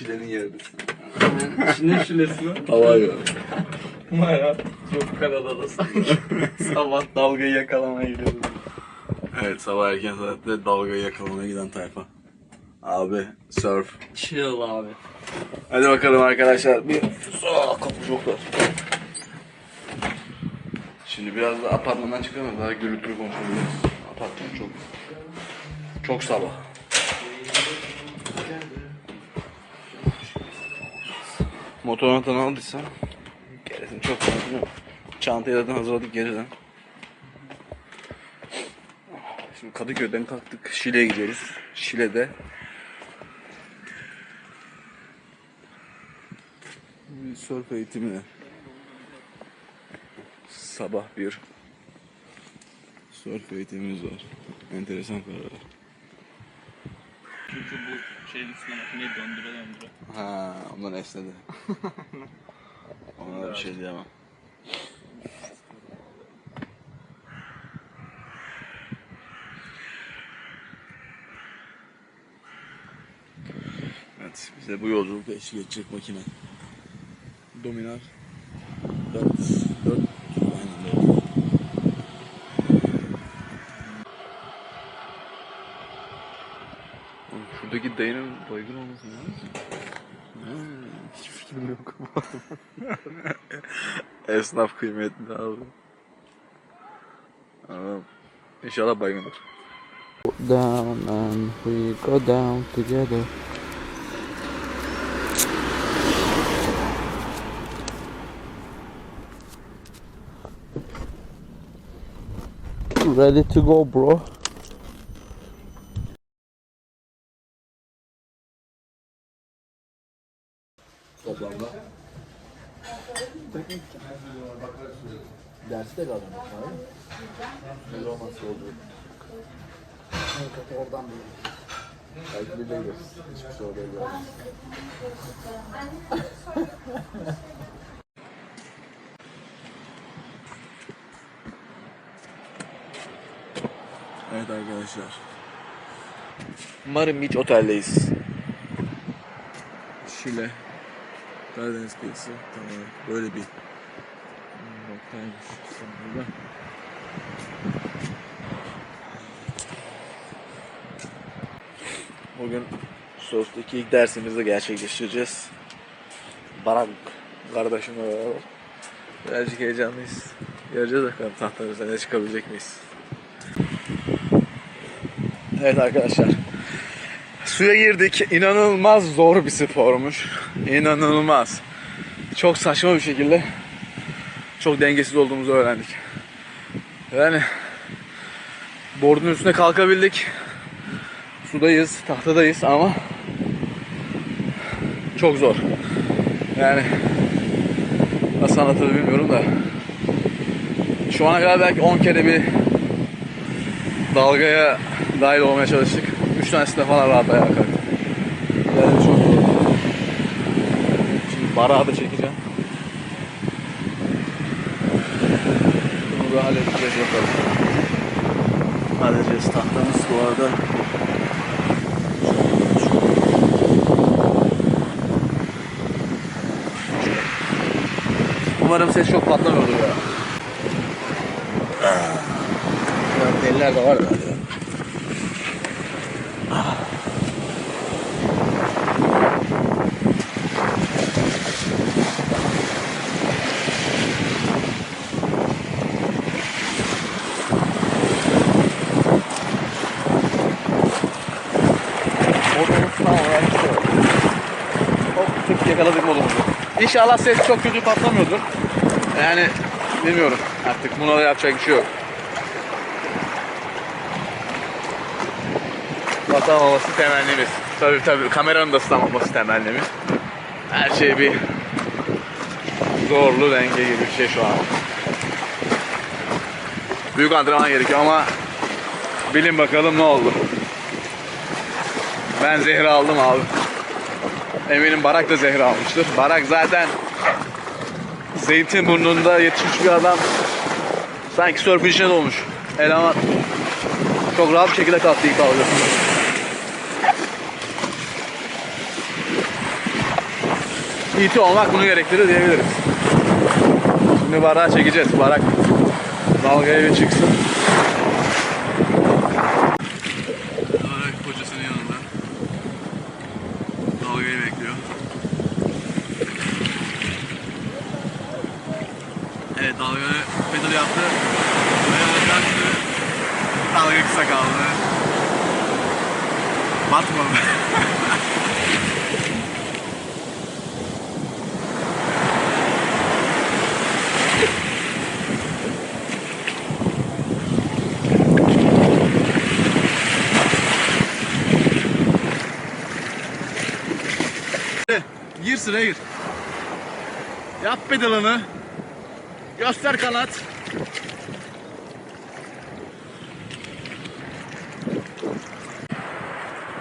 Şilenin yeridir. Ne şilesi mi? Hava yok. Baya çok karada da sanki. Sabah dalgayı yakalamaya gidiyoruz. Evet sabah erken saatte dalgayı yakalamaya giden tayfa. Abi surf. Chill abi. Hadi bakalım arkadaşlar. Bir Aa, kapı çok dar. Şimdi biraz da apartmandan çıkalım daha gürültülü konuşabiliriz. Apartman çok çok sabah. Motor anahtarını aldıysam gerisini çok konuşmuyorum. Çantayı zaten hazırladık geriden. Şimdi Kadıköy'den kalktık. Şile'ye gidiyoruz. Şile'de bir surf eğitimi. Sabah bir surf eğitimimiz var. Enteresan kararlar. Çünkü bu şeyin üstüne makineyi döndüre döndüre. Ha, ondan esnedi. Ona bir şey diyemem. Evet, bize bu yolculukta eşlik edecek makine. Dominar 4 4 baygın olması lazım. Hiç fikrim yok. Esnaf kıymetli abi. Down and we go down together. Ready to go, bro? Evet arkadaşlar. Marım Beach Otel'deyiz. Şile. Karadeniz kıyısı. Tamam. Böyle bir noktaymış İstanbul'da. Bugün Sos'taki ilk dersimizi gerçekleştireceğiz. Baran kardeşimle beraber. Birazcık heyecanlıyız. Göreceğiz bakalım tahtamızda ne çıkabilecek miyiz? Evet arkadaşlar. Suya girdik. İnanılmaz zor bir spormuş. İnanılmaz. Çok saçma bir şekilde çok dengesiz olduğumuzu öğrendik. Yani bordun üstüne kalkabildik. Sudayız, tahtadayız ama çok zor. Yani nasıl anlatılır bilmiyorum da şu ana kadar belki 10 kere bir dalgaya dahil olmaya çalıştık. 3 tanesinde falan rahat ayağa kalktık. Yani çok zor. Şimdi barağı da çekeceğim. Bunu da halledeceğiz bakalım. Halledeceğiz. Tahtamız bu arada Umarım ses çok patlamıyordur ya. Ya deliler de var herhalde. ya. Modumuz tam olarak şu. Hop tık yakaladık modumuzu. İnşallah ses çok kötü patlamıyordur. Yani bilmiyorum artık buna da yapacak bir şey yok. Patlamaması temennimiz. Tabii tabii kameranın da ıslanmaması temennimiz. Her şey bir zorlu denge gibi bir şey şu an. Büyük antrenman gerekiyor ama bilin bakalım ne oldu. Ben zehri aldım abi. Eminim Barak da zehri almıştır. Barak zaten Zeytinburnu'nda yetişmiş bir adam. Sanki sörfün içine dolmuş. Eleman çok rahat bir şekilde kalktı ilk dalga. PT olmak bunu gerektirir diyebiliriz. Şimdi barağı çekeceğiz. Barak dalgaya bir çıksın. Barak hocasının yanında. Dalgayı bekliyor. Evet dalgayı pedal yaptı. Ayağı kalktı. Kaldı. Batmadı. Gir sıraya gir. Yap pedalını. Göster kanat.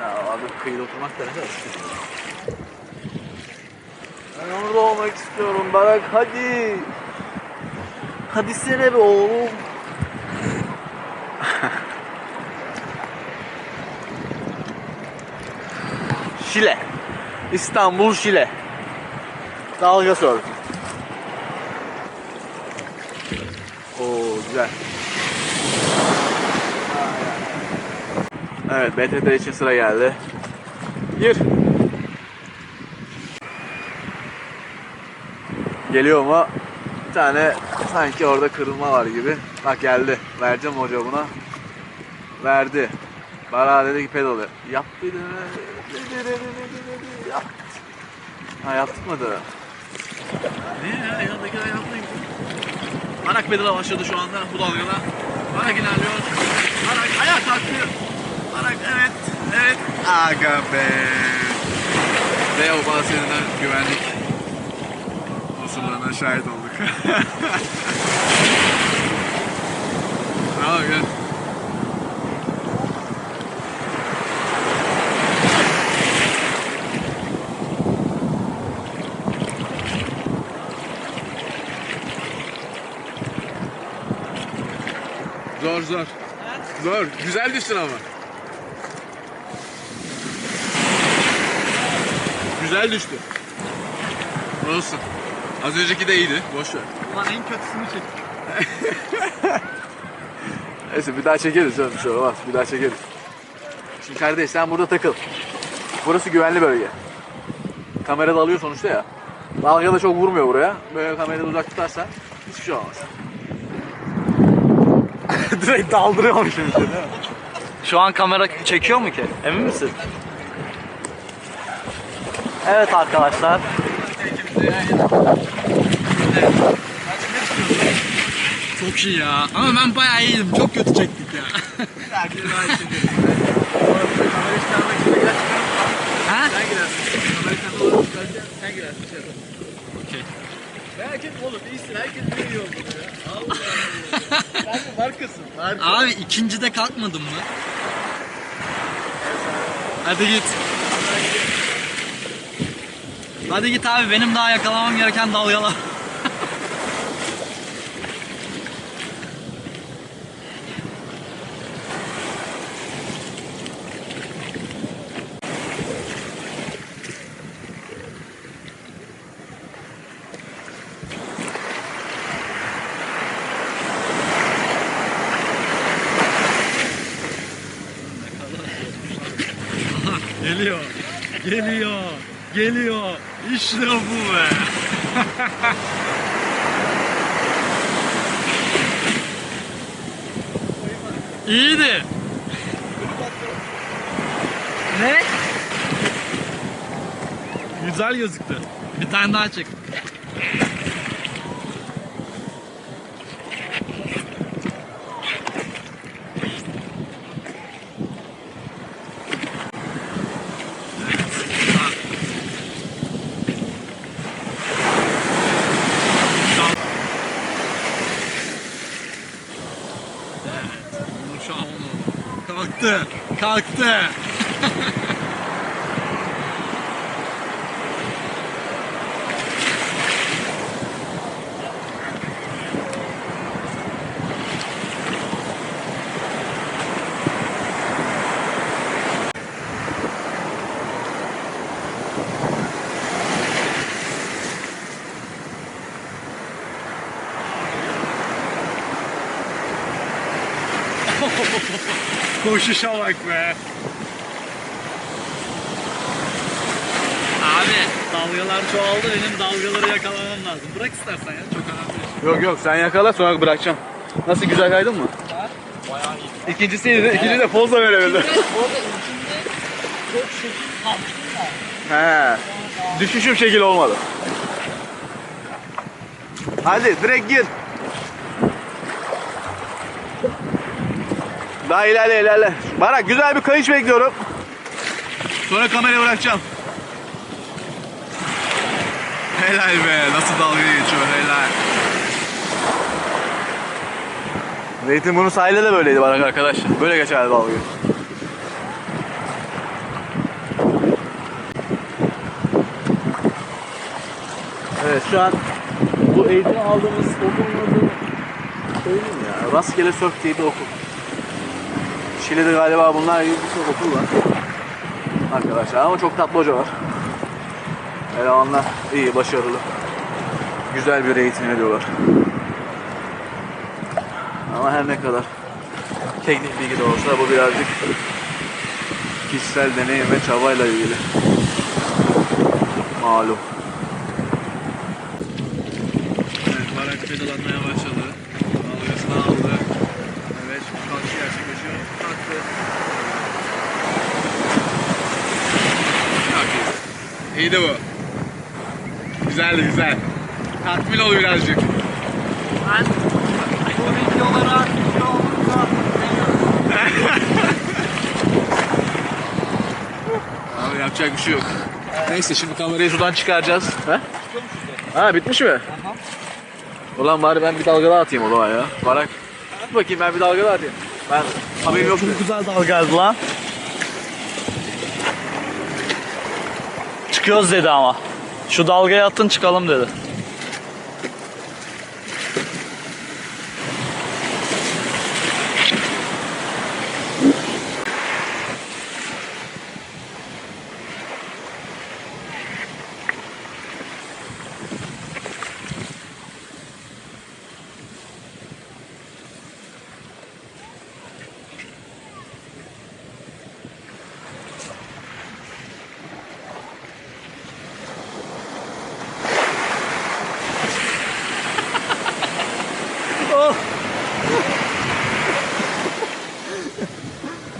Ya abi kıyıda oturmak da ne kadar sıkıntı. Ben orada olmak istiyorum Barak hadi. Hadi sene be oğlum. Şile. İstanbul Şile. Dalga sörf. Oo güzel. Evet BTT için sıra geldi. Gir. Geliyor mu? Bir tane sanki orada kırılma var gibi. Bak geldi. Vereceğim hoca buna. Verdi. Bara dedi ki pedalı. Yap dedi. Yap. Ha yaptık mı da? Ne ya? Yanındakiler yapmayın. Barak pedala başladı şu anda bu dalgada. Barak ilerliyor. Barak ayağa kalktı. Barak evet. Aga be. Ve o bahsedilen güvenlik unsurlarına şahit olduk. Bravo gel. Zor zor. Zor. Güzel düştün ama. Güzel düştü. Olsun. Az önceki de iyiydi. Boş ver. Ulan en kötüsünü çektim. Neyse bir daha çekeriz canım. Bir şey olmaz. Bir daha çekeriz. Şimdi kardeş sen burada takıl. Burası güvenli bölge. Kamerada alıyor sonuçta ya. Dalga da çok vurmuyor buraya. Böyle kamerayı uzak tutarsan hiçbir şey olmaz. Direkt daldırıyormuş şimdi değil mi? Şu an kamera çekiyor mu ki? Emin misin? Evet arkadaşlar. Çok iyi ya. Ama ben bayağı iyiydim. Çok kötü çektik ya. ha? Sen girersin. Okey. Etme oğlum iyisin. Herkes biliyor bunu ya. Allah Allah. Sen markasın. Marka. Abi ikincide kalkmadın mı? Hadi git. Hadi git abi benim daha yakalamam gereken dalgalar. Geliyor. Geliyor. Geliyor. İşte bu be. İyiydi. Ne? Güzel gözüktü. Bir tane daha çek. Şu an onu. Kalktı. Kalktı. koşuşa bak be. Abi dalgalar çoğaldı benim dalgaları yakalamam lazım. Bırak istersen ya çok önemli. Yok yok sen yakala sonra bırakacağım. Nasıl güzel kaydın mı? Bayağı iyi. İkincisiydi. İkinci de poz da. Orada içinde çok şekil da. He. Düşüşüm şekil olmadı. Hadi direkt gir. Daha ilerle ilerle. Barak güzel bir kayış bekliyorum. Sonra kamerayı bırakacağım. Helal be. Nasıl dalga geçiyor helal. Zeytinburnu sahilde de böyleydi Barak arkadaşlar. Böyle geçerdi dalga. Evet şu an bu eğitim aldığımız okulun adı söyleyeyim ya. Rastgele Surf diye bir okul. Şile'de galiba bunlar gibi birçok okul var. Arkadaşlar ama çok tatlı hoca var. Elemanlar iyi, başarılı. Güzel bir eğitim veriyorlar. Ama her ne kadar teknik bilgi de olsa bu birazcık kişisel deneyim ve çabayla ilgili. Malum. Evet barak pedalanmaya başladı. Dalgasını aldı. Evet şimdi kalkış gerçekleşiyor. Kalktı. Çok iyi. İyiydi bu. Güzeldi güzel. Tatmin ol birazcık. Ben bu videolara video olunca Abi yapacak bir şey yok. Neyse şimdi kamerayı sudan çıkaracağız. He? Ha bitmiş mi? Ulan bari ben bir dalga daha atayım o zaman ya. Barak. Bakayım ben bir dalga daha atayım. Ben haberim yok. Çok güzel dalgaydı lan. Çıkıyoruz dedi ama. Şu dalgaya atın çıkalım dedi.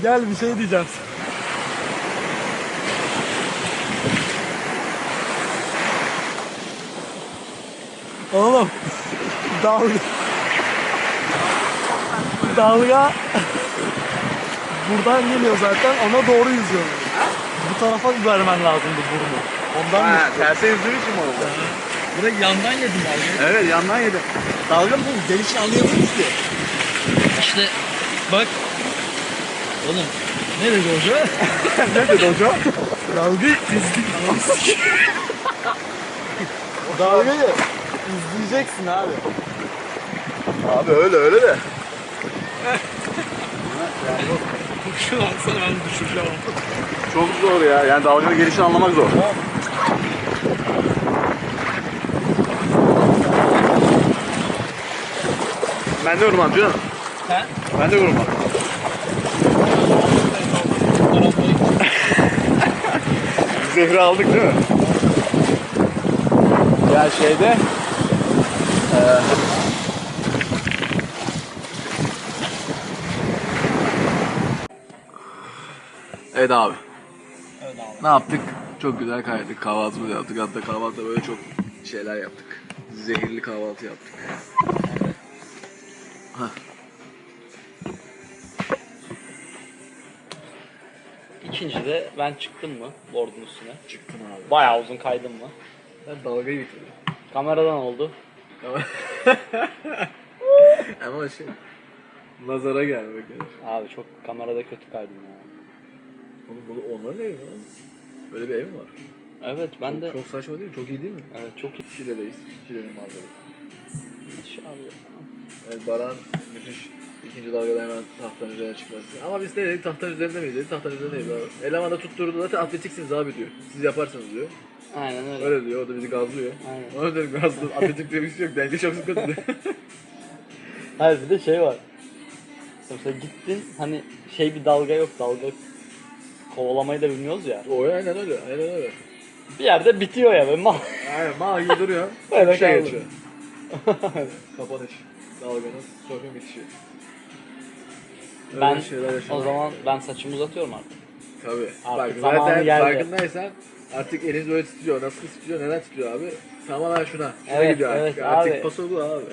Gel bir şey diyeceğim. Oğlum dalga dalga buradan geliyor zaten ona doğru yüzüyor. Bu tarafa vermen lazımdı burnu. Ondan mı? Ha, terse yüzdüğü için mi oldu? Burayı yandan yedim dalgayı. Evet yandan yedim. Dalga mı bu? Gelişi anlayamıyoruz ki. İşte bak. Oğlum ne dedi hoca? ne dedi hoca? Dalgayı izleyeceksin abi. Abi öyle öyle de. Şunu alsana ben düşüreceğim. Çok zor ya. Yani dalganın gelişini anlamak zor. Ben de vurmam canım. He? Ben de vurmam. Zehri aldık değil mi? Ya şeyde eee Evet abi. Evet abi. Ne yaptık? Çok güzel kaydık. Kahvaltımızı yaptık. Hatta kahvaltıda böyle çok şeyler yaptık. Zehirli kahvaltı yaptık. İkincide ben çıktım mı board'un üstüne? Çıktın abi. Bayağı uzun kaydım mı? Ben dalgayı bitirdim. Kameradan oldu. Ama, Ama şey nazara gelmek yani. Abi çok kamerada kötü kaydım ya. Oğlum bu onların evi mi lan? Böyle bir ev mi var? Evet ben de Çok saçma değil mi? Çok iyi değil mi? evet çok iyi. Şile'deyiz. Şile'nin manzarası. İnşallah. Evet Baran müthiş ikinci dalgada hemen tahtanın üzerine çıkması. Ama biz ne dedik tahtanın üzerinde miyiz dedik tahtanın üzerindeyiz abi. Eleman da tutturdu zaten atletiksiniz abi diyor. Siz yaparsınız diyor. Aynen öyle. Öyle diyor o da bizi gazlıyor. Aynen. Ona dedim gazlı atletik diye bir şey yok. Denge çok sıkıntı. Hayır bir de şey var. Mesela gittin hani şey bir dalga yok dalga kovalamayı da bilmiyoruz ya. O aynen öyle. Aynen öyle. Bir yerde bitiyor ya ben mal. Aynen mal gibi duruyor. Öyle şey kaldı. geçiyor. Kapanış. Dalganın sörfün bitişi. Öyle Ben o zaman ben saçımı uzatıyorum artık. Tabii. Artık Bak zaten geldi. farkındaysan artık eliniz böyle titriyor. Nasıl titriyor? Neden titriyor abi? Tamamen şuna. Şuna Evet, gidiyor artık. evet artık abi. paso bu abi.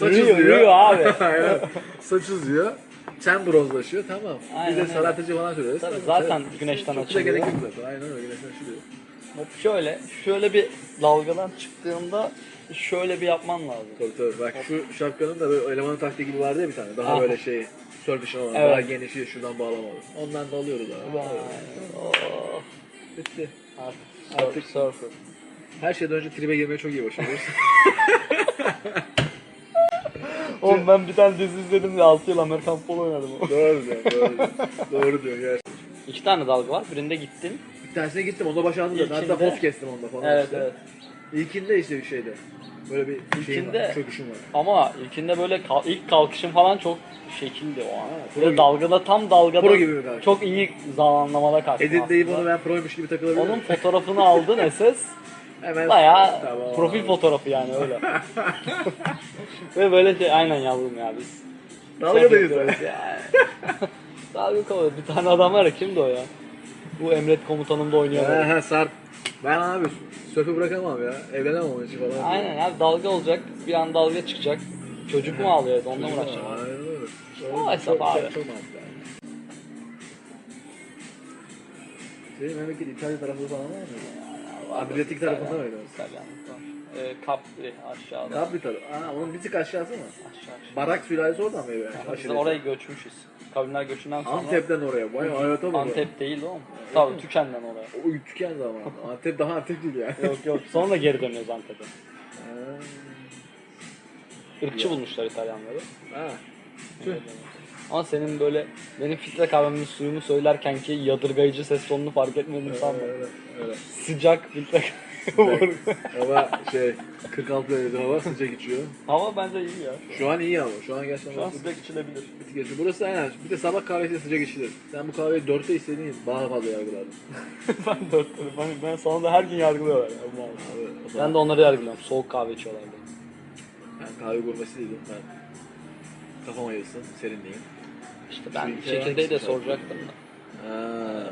Yürüyor, yürüyor abi. Aynen. Saç uzuyor. Ten bronzlaşıyor tamam. Aynen bir de sarartıcı falan sürüyoruz. Tabii, zaten sen- güneşten çok da açılıyor. gerek yok zaten. Aynen öyle güneşten açılıyor. Şöyle, şöyle bir dalgadan çıktığında şöyle bir yapman lazım. Tabii tabii. Bak şu şapkanın da böyle elemanın taktiği gibi vardı ya bir tane. Daha Ah. böyle şey surf için olan. Evet. Daha genişi şuradan bağlamalı. Ondan da alıyoruz abi. Vay, oh, Bitti. artık, Artık- surf, surfer. Her şeyden önce tribe girmeye çok iyi başlıyoruz. Oğlum ben bir tane dizi izledim de 6 yıl Amerikan polo oynadım. doğru diyor, doğru diyor. Doğru diyor gerçekten. İki tane dalga var. Birinde gittin. Bir tanesine gittim, onda başardım da. Hatta İlkinde- post kestim onda falan. Evet işte. evet. İlkinde işte bir şeydi. Böyle bir şeyim İlkinde- var, çöküşüm var. Ama ilkinde böyle kal- ilk kalkışım falan çok şekildi o an. pro Böyle gibi. dalgada tam dalgada Pro gibi bir kalkış. çok iyi zamanlamada kalktım Editleyip aslında. onu ben proymuş gibi takılabilirim. Onun fotoğrafını aldın SS. Hemen Bayağı Tamam. profil fotoğrafı yani öyle. Ve böyle şey aynen yavrum ya biz. Dalgadayız Sohbet ya. ediyoruz ya. Dalga kovalıyor. Bir tane adam var ya kimdi o ya? Bu Emret komutanımda oynuyor. böyle. Ha, ha, Sarp. Ben abi sörfü bırakamam ya. Evlenemem onun için falan. Aynen abi dalga olacak. Bir an dalga çıkacak. Çocuk mu ağlıyor? Onunla mı uğraşacağım? Aynen öyle. Hesap çok, abi. Çok, çok mantıklı abi. Senin memleket İtalya tarafı falan var mı? Adriyatik tarafında mıydı? İtalyan. Ee, Capri aşağıda. Capri tarafı. Aa, onun bir tık aşağısı mı? Aşağı aşağı. Barak sülalesi oradan mı evi? Biz de oraya göçmüşüz. Kavimler göçünden sonra. Antep'ten oraya. Vay hayata bak. Antep değil oğlum. Tabii Tüken'den oraya. O üçgen zaman. Antep daha Antep değil yani. yok yok. Sonra geri dönüyoruz Antep'e. Ha. Irkçı bulmuşlar İtalyanları. Ha. Ama senin böyle benim filtre kahvemin suyumu söylerken ki yadırgayıcı ses tonunu fark etmedim sanma. Öyle, öyle. Sıcak filtre kahve. Hava şey 46 derece hava sıcak içiyor. Hava bence iyi ya. Şu an iyi ama şu an gerçekten Şu an bir sıcak içilebilir. tık geçiyor. Burası aynen. Bir de sabah kahvesi sıcak içilir. Sen bu kahveyi 4'te istediğin daha fazla yargılardın. ben dört ben, ben sana da her gün yargılıyorlar ya. Abi, o zaman Ben de onları yargılıyorum. Soğuk kahve içiyorlar diye. ben kahve gurmesi değilim. Ben kafam ayılsın, serinleyeyim. İşte ben Çünkü çekirdeği de hangisi soracaktım da. Ha.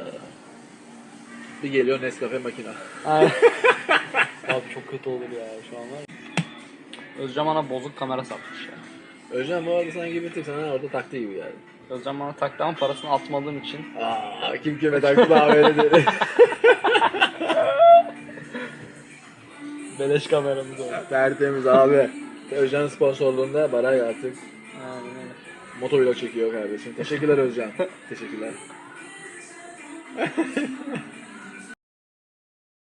Bir geliyor Nescafe makina. Aynen. Abi çok kötü olur ya şu an var. Özcan bana bozuk kamera satmış ya. Özcan bu arada sanki bir tık sana orada taktı gibi geldi. Özcan bana taktı ama parasını atmadığım için Aa, kim kime taktı daha öyle dedi. beleş kameramız oldu. Tertemiz abi. Özcan'ın sponsorluğunda Baray artık Aynen öyle. motovlog çekiyor kardeşim. Teşekkürler Özcan. Teşekkürler.